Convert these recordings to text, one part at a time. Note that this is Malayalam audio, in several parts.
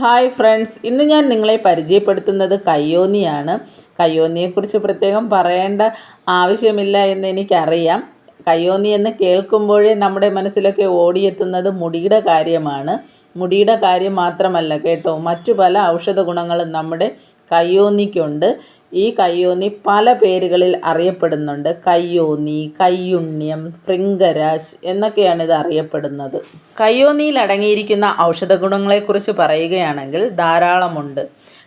ഹായ് ഫ്രണ്ട്സ് ഇന്ന് ഞാൻ നിങ്ങളെ പരിചയപ്പെടുത്തുന്നത് കയ്യോന്നിയാണ്. കയ്യോന്നിയെക്കുറിച്ച് പ്രത്യേകം പറയേണ്ട ആവശ്യമില്ല എന്ന് എനിക്കറിയാം. കയ്യോന്നി എന്ന് കേൾക്കുമ്പോഴേ നമ്മുടെ മനസ്സിലൊക്കെ ഓടിയെത്തുന്നത് മുടിയുടെ കാര്യമാണ്. മുടിയുടെ കാര്യം മാത്രമല്ല കേട്ടോ മറ്റു പല ഔഷധ ഗുണങ്ങളും നമ്മുടെ കയ്യോന്നിക്കുണ്ട്. ഈ കയ്യോന്നി പല പേരുകളിൽ അറിയപ്പെടുന്നുണ്ട്. കയ്യോന്നി കയ്യുണ്യം ഫ്രിംഗരാശ് എന്നൊക്കെയാണ് ഇത് അറിയപ്പെടുന്നത്. കയ്യോന്നിയിൽ അടങ്ങിയിരിക്കുന്ന ഔഷധ ഗുണങ്ങളെക്കുറിച്ച് പറയുകയാണെങ്കിൽ ധാരാളമുണ്ട്.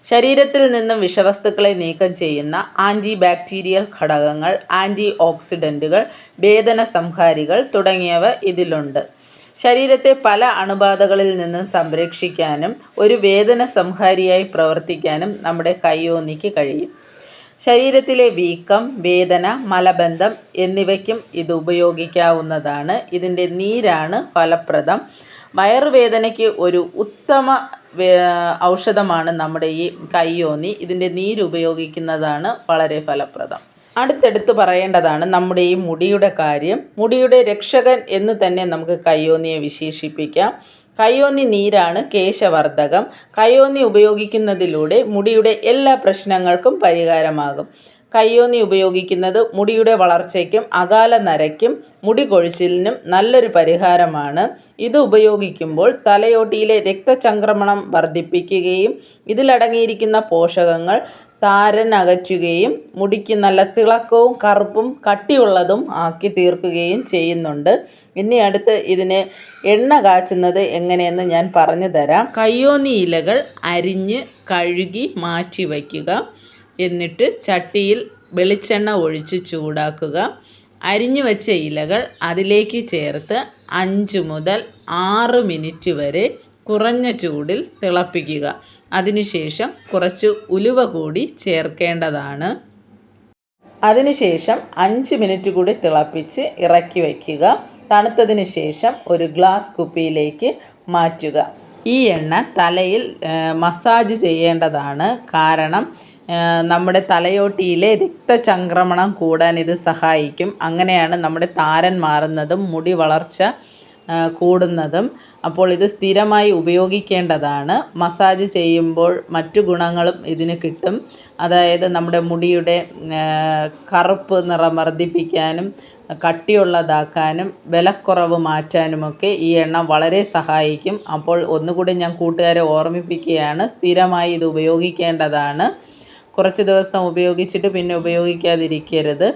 ശരീരത്തിൽ നിന്നും വിഷവസ്തുക്കളെ നീക്കം ചെയ്യുന്ന ആന്റി ബാക്ടീരിയൽ ഘടകങ്ങൾ ആന്റി ഓക്സിഡന്റുകൾ വേദന സംഹാരികൾ തുടങ്ങിയവ ഇതിലുണ്ട്. ശരീരത്തെ പല അണുബാധകളിൽ നിന്നും സംരക്ഷിക്കാനും ഒരു വേദന സംഹാരിയായി പ്രവർത്തിക്കാനും നമ്മുടെ കയ്യോന്നിക്ക് കഴിയും. ശരീരത്തിലെ വീക്കം വേദന മലബന്ധം എന്നിവയ്ക്കും ഇത് ഉപയോഗിക്കാവുന്നതാണ്. ഇതിന്റെ നീരാണ് ഫലപ്രദം. വയറുവേദനയ്ക്ക് ഒരു ഉത്തമ ഔഷധമാണ് നമ്മുടെ ഈ കയ്യോന്നി. ഇതിന്റെ നീര് ഉപയോഗിക്കുന്നതാണ് വളരെ ഫലപ്രദം. അടുത്തെടുത്ത് പറയേണ്ടതാണ് നമ്മുടെ ഈ മുടിയുടെ കാര്യം. മുടിയുടെ രക്ഷകൻ എന്ന് തന്നെ നമുക്ക് കയ്യോന്നിയെ വിശേഷിപ്പിക്കാം. കയ്യോന്നി നീരാണ് കേശവർദ്ധകം. കയ്യോന്നി ഉപയോഗിക്കുന്നതിലൂടെ മുടിയുടെ എല്ലാ പ്രശ്നങ്ങൾക്കും പരിഹാരമാകും. കയ്യോന്നി ഉപയോഗിക്കുന്നത് മുടിയുടെ വളർച്ചയ്ക്കും അകാല നരയ്ക്കും മുടി കൊഴിച്ചിലിനും നല്ലൊരു പരിഹാരമാണ്. ഇത് ഉപയോഗിക്കുമ്പോൾ തലയോട്ടിയിലെ രക്തചംക്രമണം വർദ്ധിപ്പിക്കുകയും ഇതിലടങ്ങിയിരിക്കുന്ന പോഷകങ്ങൾ താരൻ അകറ്റുകയും മുടിക്ക് നല്ല തിളക്കവും കറുപ്പും കട്ടിയുള്ളതും ആക്കി തീർക്കുകയും ചെയ്യുന്നുണ്ട്. ഇനി അടുത്ത് ഇതിന് എണ്ണ കാച്ചുന്നത് എങ്ങനെയെന്ന് ഞാൻ പറഞ്ഞു തരാം. കയ്യോന്നി ഇലകൾ അരിഞ്ഞ് കഴുകി മാറ്റി വയ്ക്കുക. എന്നിട്ട് ചട്ടിയിൽ വെളിച്ചെണ്ണ ഒഴിച്ച് ചൂടാക്കുക. അരിഞ്ഞു വെച്ച ഇലകൾ അതിലേക്ക് ചേർത്ത് അഞ്ച് മുതൽ ആറ് മിനിറ്റ് വരെ കുറഞ്ഞ ചൂടിൽ തിളപ്പിക്കുക. അതിനുശേഷം കുറച്ച് ഉലുവ കൂടി ചേർക്കേണ്ടതാണ്. അതിനുശേഷം അഞ്ച് മിനിറ്റ് കൂടി തിളപ്പിച്ച് ഇറക്കി വയ്ക്കുക. തണുത്തതിന് ശേഷം ഒരു ഗ്ലാസ് കുപ്പിയിലേക്ക് മാറ്റുക. ഈ എണ്ണ തലയിൽ മസാജ് ചെയ്യേണ്ടതാണ്. കാരണം നമ്മുടെ തലയോട്ടിയിലെ രക്തചംക്രമണം കൂടാൻ ഇത് സഹായിക്കും. അങ്ങനെയാണ് നമ്മുടെ താരൻ മാറുന്നതും മുടി വളർച്ച കൂടുന്നതും അപ്പോൾ ഇത് സ്ഥിരമായി ഉപയോഗിക്കേണ്ടതാണ്. മസാജ് ചെയ്യുമ്പോൾ മറ്റു ഗുണങ്ങളും ഇതിന് കിട്ടും. അതായത് നമ്മുടെ മുടിയുടെ കറുപ്പ് നിറം വർദ്ധിപ്പിക്കാനും കട്ടിയുള്ളതാക്കാനും വിലക്കുറവ് മാറ്റാനുമൊക്കെ ഈ എണ്ണ വളരെ സഹായിക്കും. അപ്പോൾ ഒന്നുകൂടി ഞാൻ കൂട്ടുകാരെ ഓർമ്മിപ്പിക്കുകയാണ് സ്ഥിരമായി ഇത് ഉപയോഗിക്കേണ്ടതാണ്. കുറച്ച് ദിവസം ഉപയോഗിച്ചിട്ട് പിന്നെ ഉപയോഗിക്കാതിരിക്കരുത്.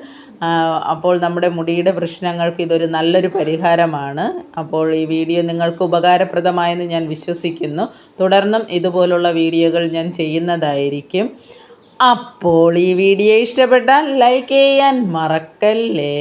അപ്പോൾ നമ്മുടെ മുടിയുടെ പ്രശ്നങ്ങൾക്ക് ഇതൊരു നല്ലൊരു പരിഹാരമാണ്. അപ്പോൾ ഈ വീഡിയോ നിങ്ങൾക്ക് ഉപകാരപ്രദമായെന്ന് ഞാൻ വിശ്വസിക്കുന്നു. തുടർന്നും ഇതുപോലുള്ള വീഡിയോകൾ ഞാൻ ചെയ്യുന്നതായിരിക്കും. അപ്പോൾ ഈ വീഡിയോ ഇഷ്ടപ്പെട്ടാൽ ലൈക്ക് ചെയ്യാൻ മറക്കല്ലേ?